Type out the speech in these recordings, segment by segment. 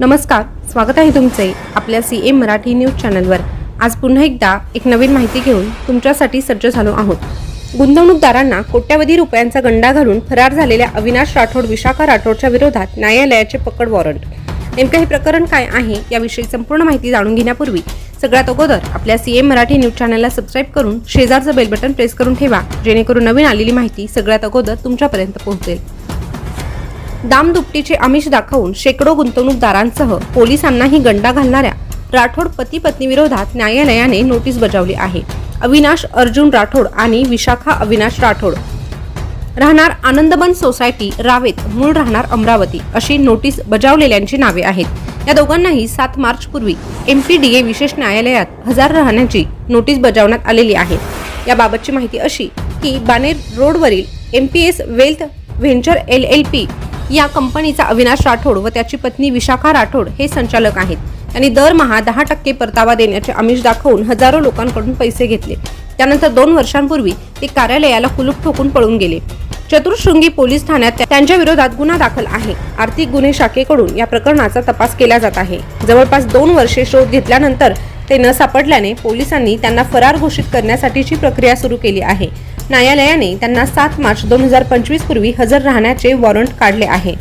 नमस्कार स्वागत आहे तुमचे आपल्या सी एम मराठी न्यूज चॅनलवर. आज पुन्हा एकदा एक नवीन माहिती घेऊन तुमच्यासाठी सज्ज झालो आहोत. गुंतवणूकदारांना कोट्यवधी रुपयांचा गंडा घालून फरार झालेल्या अविनाश राठोड विशाखा राठोडच्या विरोधात न्यायालयाचे पकड वॉरंट. नेमकं हे प्रकरण काय आहे याविषयी संपूर्ण माहिती जाणून घेण्यापूर्वी सगळ्यात अगोदर आपल्या सी एम मराठी न्यूज चॅनलला सबस्क्राईब करून शेजारचं बेल बटन प्रेस करून ठेवा जेणेकरून नवीन आलेली माहिती सगळ्यात अगोदर तुमच्यापर्यंत पोहोचेल. दामदुपटीचे आमिष दाखवून शेकडो गुंतवणूकदारांसह पोलिसांनाही गंडा घालणाऱ्या राठोड पती पत्नी विरोधात न्यायालयाने नोटीस बजावली आहे. अविनाश अर्जुन राठोड आणि विशाखा अविनाश राठोड. राहणार आनंदबन सोसायटी रावेत मूळ राहणार अमरावती अशी नोटीस बजावलेल्यांची नावे आहेत. या दोघांनाही सात मार्च पूर्वी एम पी डी ए विशेष न्यायालयात हजर राहण्याची नोटीस बजावण्यात आलेली आहे. याबाबतची माहिती अशी की बानेर रोडवरील M P S wealth venture L L P या कंपनीचा अविनाश राठोड व त्याची पत्नी विशाखा राठोड हे संचालक आहेत. त्यांनी दरमहा दहा टक्के परतावा देण्याचे आमिष दाखवून हजारो लोकांकडून पैसे घेतले. त्यानंतर दोन वर्षांपूर्वी ते कार्यालयाला कुलूप ठोकून पळून गेले. चतुर्शृंगी पोलीस ठाण्यात त्यांच्या विरोधात गुन्हा दाखल आहे. आर्थिक गुन्हे शाखेकडून या प्रकरणाचा तपास केला जात आहे. जवळपास दोन वर्षे शोध घेतल्यानंतर ते न सापडल्याने पोलिसांनी त्यांना फरार घोषित करण्यासाठीची प्रक्रिया सुरू केली आहे. न्यायालयाने त्यांना सात मार्च दोन हजार पंचवीस पूर्वी हजर राहण्याचे वॉरंट काढले आहे.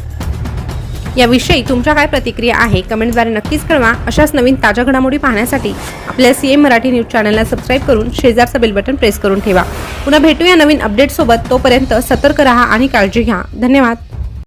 याविषयी तुमच्या काय प्रतिक्रिया आहे? कमेंटद्वारे नक्कीच कळवा. अशाच नवीन ताज्या घडामोडी पाहण्यासाठी आपल्या सी एम मराठी न्यूज चॅनलला सबस्क्राईब करून शेजारचं बेल बटन प्रेस करून ठेवा. पुन्हा भेटूया नवीन अपडेटसोबत. तोपर्यंत सतर्क रहा आणि काळजी घ्या. धन्यवाद.